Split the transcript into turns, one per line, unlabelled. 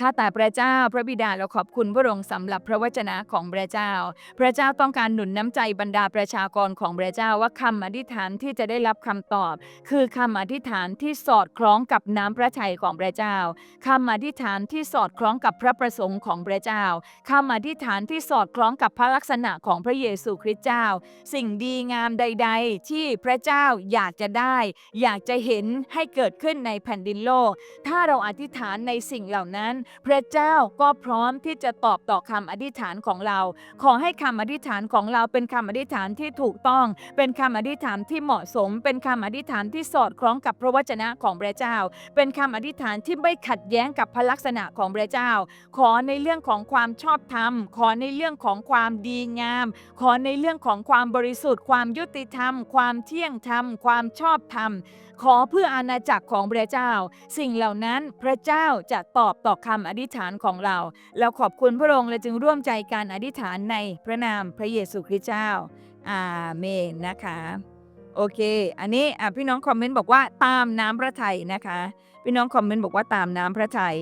ข้าแต่พระเจ้า พระบิดาเราขอบคุณพระองค์สำหรับพระวจนะของพระเจ้า พระเจ้าต้องการหนุนน้ำใจบรรดาประชากรของพระเจ้าว่าคำอธิษฐานที่จะได้รับคำตอบ คือคำอธิษฐานที่สอดคล้องกับน้ำพระทัยของพระเจ้าคำอธิษฐานที่สอดคล้องกับพระประสงค์ของพระเจ้าคำอธิษฐานที่สอดคล้องกับพระลักษณะของพระเยซูคริสต์เจ้า สิ่งดีงามใด ๆ ที่พระเจ้าอยากจะได้ อยากจะเห็นให้เกิดขึ้นในแผ่นดินโลก ถ้าเราอธิษฐานในสิ่งเหล่านั้นพระเจ้าก็พร้อมที่จะตอบต่อคำอธิษฐานของเรา ขอให้คำอธิษฐานของเราเป็นคำอธิษฐานที่ถูกต้อง เป็นคำอธิษฐานที่เหมาะสม เป็นคำอธิษฐานที่สอดคล้องกับพระวจนะของพระเจ้า เป็นคำอธิษฐานที่ไม่ขัดแย้งกับพระลักษณะของพระเจ้า ขอในเรื่องของความชอบธรรม ขอในเรื่องของความดีงาม ขอในเรื่องของความบริสุทธิ์ ความยุติธรรม ความเที่ยงธรรม ความชอบธรรม ขอเพื่ออาณาจักรของพระเจ้า สิ่งเหล่านั้นพระเจ้าจะตอบต่อคำอธิษฐานของเรา เราขอบคุณพระองค์และจึงร่วมใจการอธิษฐานในพระนามพระเยซูคริสต์เจ้า อาเมนนะคะ โอเค อันนี้พี่น้องคอมเมนต์บอกว่าตามน้ำพระทัยนะคะ พี่น้องคอมเมนต์บอกว่าตามน้ำพระทัย